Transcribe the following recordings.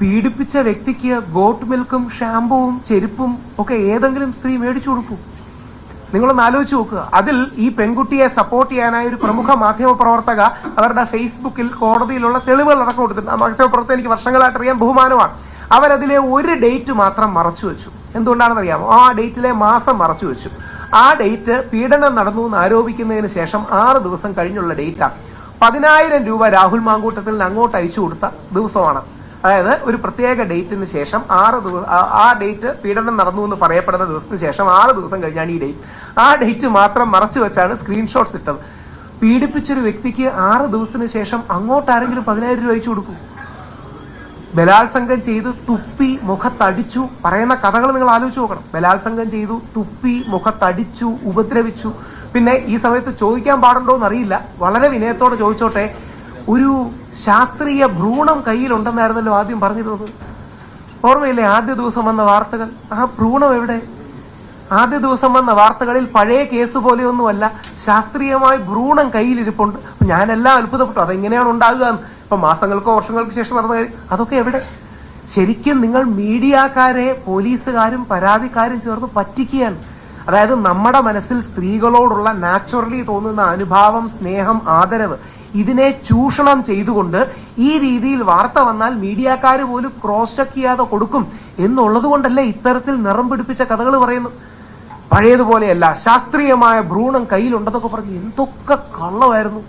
പീഡിപ്പിച്ച വ്യക്തിക്ക് ഗോട്ട് മിൽക്കും ഷാമ്പുവും ചെരുപ്പും ഒക്കെ ഏതെങ്കിലും സ്ത്രീ മേടിച്ചു കൊടുക്കും. നിങ്ങളൊന്ന് ആലോചിച്ച് നോക്കുക. അതിൽ ഈ പെൺകുട്ടിയെ സപ്പോർട്ട് ചെയ്യാനായി ഒരു പ്രമുഖ മാധ്യമ പ്രവർത്തക അവരുടെ ഫേസ്ബുക്കിൽ കോടതിയിലുള്ള തെളിവുകൾ അടക്കം കൊടുത്തിട്ടുണ്ട്. ആ മാധ്യമ പ്രവർത്തകർ എനിക്ക് വർഷങ്ങളായിട്ട് അറിയാൻ ബഹുമാനമാണ്. അവരതിലെ ഒരു ഡേറ്റ് മാത്രം മറച്ചു വെച്ചു. എന്തുകൊണ്ടാണെന്ന് അറിയാമോ ആ ഡേറ്റിലെ മാസം മറച്ചു വെച്ചു. ആ ഡേറ്റ് പീഡനം നടന്നു എന്ന് ആരോപിക്കുന്നതിന് ശേഷം ആറ് ദിവസം കഴിഞ്ഞുള്ള ഡേറ്റാണ് പതിനായിരം രൂപ രാഹുൽ മാങ്കൂട്ടത്തിൽ അങ്ങോട്ട് അയച്ചു കൊടുത്ത ദിവസമാണ്. അതായത് ഒരു പ്രത്യേക ഡേറ്റിന് ശേഷം ആറ് ദിവസം ആ ഡേറ്റ് പീഡനം നടന്നു എന്ന് പറയപ്പെടുന്ന ദിവസത്തിന് ശേഷം ആറ് ദിവസം കഴിഞ്ഞാണ് ഈ ഡേറ്റ്. ആ ഡേറ്റ് മാത്രം മറച്ചു വെച്ചാണ് സ്ക്രീൻഷോട്ട്സ് ഇട്ടത്. പീഡിപ്പിച്ചൊരു വ്യക്തിക്ക് ആറ് ദിവസത്തിന് ശേഷം അങ്ങോട്ട് ആരെങ്കിലും പതിനായിരം രൂപ അയച്ചു കൊടുക്കും. ബലാത്സംഗം ചെയ്ത് തുപ്പി മുഖത്തടിച്ചു പറയുന്ന കഥകൾ നിങ്ങൾ ആലോചിച്ച് നോക്കണം. ബലാത്സംഗം ചെയ്തു തുപ്പി മുഖത്തടിച്ചു ഉപദ്രവിച്ചു. പിന്നെ ഈ സമയത്ത് ചോദിക്കാൻ പാടുണ്ടോ എന്നറിയില്ല. വളരെ വിനയത്തോടെ ചോദിച്ചോട്ടെ. ഒരു ശാസ്ത്രീയ ഭ്രൂണം കയ്യിലുണ്ടെന്നായിരുന്നല്ലോ ആദ്യം പറഞ്ഞിരുന്നത്. ഓർമ്മയില്ലേ ആദ്യ ദിവസം വന്ന വാർത്തകൾ? ആ ഭ്രൂണം എവിടെ? ആദ്യ ദിവസം വന്ന വാർത്തകളിൽ പഴയ കേസ് പോലെയൊന്നുമല്ല. ശാസ്ത്രീയമായി ഭ്രൂണം കയ്യിലിരിപ്പുണ്ട്. ഞാനെല്ലാം അത്ഭുതപ്പെട്ടു. അതെങ്ങനെയാണ് ഉണ്ടാകുക. ഇപ്പൊ മാസങ്ങൾക്കോ വർഷങ്ങൾക്ക് ശേഷം നടന്ന കാര്യം. അതൊക്കെ എവിടെ? ശരിക്കും നിങ്ങൾ മീഡിയക്കാരെ പോലീസുകാരും പരാതിക്കാരും ചേർന്ന് പറ്റിക്കുകയാണ്. അതായത് നമ്മുടെ മനസ്സിൽ സ്ത്രീകളോടുള്ള നാച്ചുറലി തോന്നുന്ന അനുഭാവം സ്നേഹം ആദരവ് ഇതിനെ ചൂഷണം ചെയ്തുകൊണ്ട് ഈ രീതിയിൽ വാർത്ത വന്നാൽ മീഡിയക്കാർ പോലും ക്രോസ് ചെക്ക് ചെയ്യാതെ കൊടുക്കും എന്നുള്ളത് കൊണ്ടല്ലേ ഇത്തരത്തിൽ നിറം പിടിപ്പിച്ച കഥകൾ പറയുന്നു പഴയതുപോലെയല്ല. ശാസ്ത്രീയമായ ഭ്രൂണം കയ്യിലുണ്ടെന്നൊക്കെ പറഞ്ഞ് എന്തൊക്കെ കള്ളമായിരുന്നു.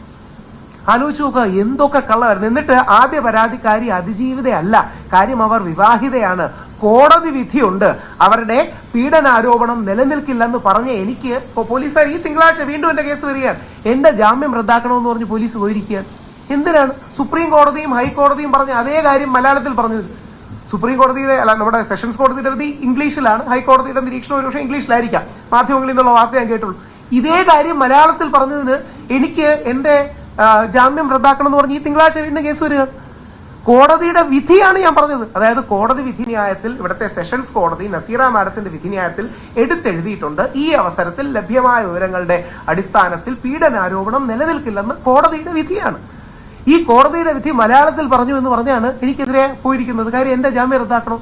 ആലോചിച്ച് നോക്കുക എന്തൊക്കെ കള്ളമായിരുന്നു. എന്നിട്ട് ആദ്യ പരാതിക്കാരി അതിജീവിതയല്ല. കാര്യം അവർ വിവാഹിതയാണ്. കോടതി വിധിയുണ്ട്. അവരുടെ പീഡനാരോപണം നിലനിൽക്കില്ലെന്ന് പറഞ്ഞ് എനിക്ക് ഇപ്പൊ പോലീസുകാർ ഈ തിങ്കളാഴ്ച വീണ്ടും എന്റെ കേസ് വരികയാണ്. എന്റെ ജാമ്യം റദ്ദാക്കണമെന്ന് പറഞ്ഞ് പോലീസ് പോയിരിക്കുകയാണ്. എന്തിനാണ്? സുപ്രീം കോടതിയും ഹൈക്കോടതിയും പറഞ്ഞ അതേ കാര്യം മലയാളത്തിൽ പറഞ്ഞത്. സുപ്രീം കോടതിയുടെ അല്ല നമ്മുടെ സെഷൻസ് കോടതിയുടെ വിധി ഇംഗ്ലീഷിലാണ്. ഹൈക്കോടതിയുടെ നിരീക്ഷണം ഒരുപക്ഷെ ഇംഗ്ലീഷിലായിരിക്കാം. മാധ്യമങ്ങളിൽ നിന്നുള്ള വാർത്ത ഞാൻ കേട്ടുള്ളൂ. ഇതേ കാര്യം മലയാളത്തിൽ പറഞ്ഞതിന് എനിക്ക് എന്റെ ജാമ്യം റദ്ദാക്കണം എന്ന് പറഞ്ഞ് ഈ തിങ്കളാഴ്ച വീണ്ടും കേസ് വരിക കോടതിയുടെ വിധിയാണ് ഞാൻ പറഞ്ഞത്. അതായത് കോടതി വിധി ന്യായത്തിൽ ഇവിടുത്തെ സെഷൻസ് കോടതി നസീറ മാഡത്തിന്റെ വിധി ന്യായത്തിൽ എടുത്തെഴുതിയിട്ടുണ്ട്. ഈ അവസരത്തിൽ ലഭ്യമായ വിവരങ്ങളുടെ അടിസ്ഥാനത്തിൽ പീഡനാരോപണം നിലനിൽക്കില്ലെന്ന് കോടതിയുടെ വിധിയാണ്. ഈ കോടതിയുടെ വിധി മലയാളത്തിൽ പറഞ്ഞു എന്ന് പറഞ്ഞാണ് എനിക്കെതിരെ പോയിരിക്കുന്നത്. കാര്യം എന്റെ ജാമ്യം റദ്ദാക്കണം.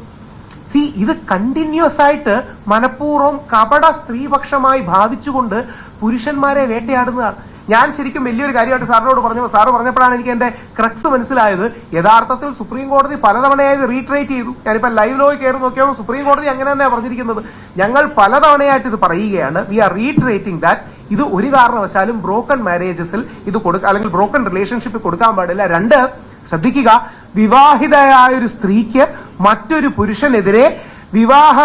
സി ഇത് കണ്ടിന്യൂസ് ആയിട്ട് മനഃപൂർവം കപട സ്ത്രീപക്ഷമായി ഭാവിച്ചുകൊണ്ട് പുരുഷന്മാരെ വേട്ടയാടുന്നതാണ്. ഞാൻ ശരിക്കും വലിയൊരു കാര്യമായിട്ട് സാറിനോട് പറഞ്ഞു സാറ് പറഞ്ഞപ്പോഴാണ് എനിക്ക് എന്റെ ക്രക്സ് മനസ്സിലായത്. യഥാർത്ഥത്തിൽ സുപ്രീം കോടതി പലതവണയായി റീട്രേറ്റ് ചെയ്തു. ഞാനിപ്പോ ലൈവ് ലോയിൽ കയറി നോക്കിയാൽ സുപ്രീം കോടതി അങ്ങനെ തന്നെയാണ് പറഞ്ഞിരിക്കുന്നത്. ഞങ്ങൾ പലതവണയായിട്ട് ഇത് പറയുകയാണ്. വി ആർ റീട്രേറ്റിംഗ് ദാറ്റ് ഇത് ഒരു കാരണവശാലും ബ്രോക്കൺ മാരേജസിൽ ഇത് കൊടുക്ക അല്ലെങ്കിൽ ബ്രോക്കൺ റിലേഷൻഷിപ്പ് കൊടുക്കാൻ പാടില്ല. രണ്ട് ശ്രദ്ധിക്കുക വിവാഹിതയായ ഒരു സ്ത്രീക്ക് മറ്റൊരു പുരുഷനെതിരെ വിവാഹ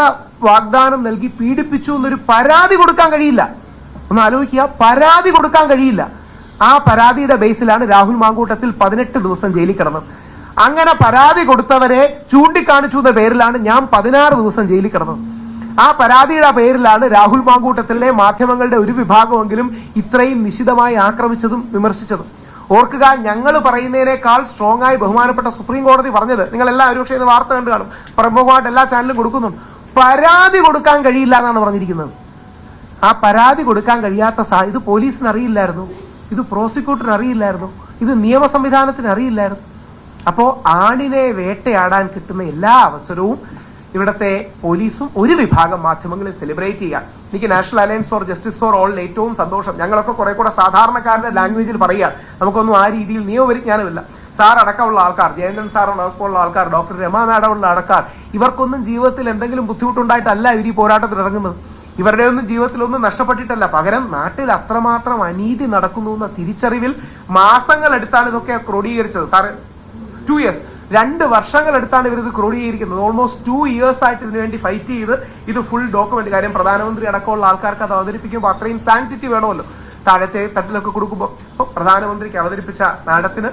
വാഗ്ദാനം നൽകി പീഡിപ്പിച്ചു എന്നൊരു പരാതി കൊടുക്കാൻ കഴിയില്ല. ഒന്ന് ആലോചിക്കുക. പരാതി കൊടുക്കാൻ കഴിയില്ല. ആ പരാതിയുടെ ബേസിലാണ് രാഹുൽ മാങ്കൂട്ടത്തിൽ പതിനെട്ട് ദിവസം ജയിലിൽ കിടന്നത്. അങ്ങനെ പരാതി കൊടുത്തവരെ ചൂണ്ടിക്കാണിച്ചു പേരിലാണ് ഞാൻ പതിനാറ് ദിവസം ജയിലിൽ കിടന്നത്. ആ പരാതിയുടെ പേരിലാണ് രാഹുൽ മാങ്കൂട്ടത്തിലെ മാധ്യമങ്ങളുടെ ഒരു വിഭാഗമെങ്കിലും ഇത്രയും നിശിതമായി ആക്രമിച്ചതും വിമർശിച്ചതും. ഓർക്കുക ഞങ്ങൾ പറയുന്നതിനേക്കാൾ സ്ട്രോങ് ആയി ബഹുമാനപ്പെട്ട സുപ്രീം കോടതി പറഞ്ഞത്. നിങ്ങൾ എല്ലാ ഒരുപക്ഷെ വാർത്ത കണ്ടു കാണും പ്രമുഖമായിട്ട് എല്ലാ ചാനലും കൊടുക്കുന്നുണ്ട്. പരാതി കൊടുക്കാൻ കഴിയില്ല എന്നാണ് പറഞ്ഞിരിക്കുന്നത്. ആ പരാതി കൊടുക്കാൻ കഴിയാത്ത സാ ഇത് പോലീസിന് അറിയില്ലായിരുന്നു. ഇത് പ്രോസിക്യൂട്ടറിന് അറിയില്ലായിരുന്നു. ഇത് നിയമ സംവിധാനത്തിന് അറിയില്ലായിരുന്നു. അപ്പോ ആണിനെ വേട്ടയാടാൻ കിട്ടുന്ന എല്ലാ അവസരവും ഇവിടുത്തെ പോലീസും ഒരു വിഭാഗം മാധ്യമങ്ങളിൽ സെലിബ്രേറ്റ് ചെയ്യാം എനിക്ക് national alliance for justice for all ഏറ്റവും സന്തോഷം. ഞങ്ങളൊക്കെ കുറെ കൂടെ സാധാരണക്കാരുടെ ലാംഗ്വേജിൽ പറയുക നമുക്കൊന്നും ആ രീതിയിൽ നിയമപരിജ്ഞാനമില്ല. സാർ അടക്കമുള്ള ആൾക്കാർ ജയന്തൻ സാർ അടക്കമുള്ള ആൾക്കാർ ഡോക്ടർ രമ മാഡമുള്ള ആൾക്കാർ ഇവർക്കൊന്നും ജീവിതത്തിൽ എന്തെങ്കിലും ബുദ്ധിമുട്ടുണ്ടായിട്ടല്ല ഇവർ ഈ പോരാട്ടത്തിൽ ഇറങ്ങുന്നത് ഇവരുടെ ഒന്നും ജീവിതത്തിലൊന്നും നഷ്ടപ്പെട്ടിട്ടല്ല. പകരം നാട്ടിൽ അത്രമാത്രം അനീതി നടക്കുന്നു എന്ന തിരിച്ചറിവിൽ മാസങ്ങൾ എടുത്താണ് ഇതൊക്കെ ക്രോഡീകരിച്ചത്. സാറ് ടു ഇയേഴ്സ് രണ്ട് വർഷങ്ങൾ എടുത്താണ് ഇവർ ഇത് ക്രോഡീകരിക്കുന്നത്. ഓൾമോസ്റ്റ് ടു ഇയേഴ്സ് ആയിട്ട് ഇതിനു വേണ്ടി ഫൈറ്റ് ചെയ്ത് ഇത് ഫുൾ ഡോക്യുമെന്റ് കാര്യം പ്രധാനമന്ത്രി അടക്കമുള്ള ആൾക്കാർക്ക് അത് അവതരിപ്പിക്കുമ്പോൾ അത്രയും സാങ്ക്ടിറ്റി വേണമല്ലോ. താഴത്തെ തട്ടിലൊക്കെ കൊടുക്കുമ്പോൾ പ്രധാനമന്ത്രിക്ക് അവതരിപ്പിച്ച മാഡത്തിന്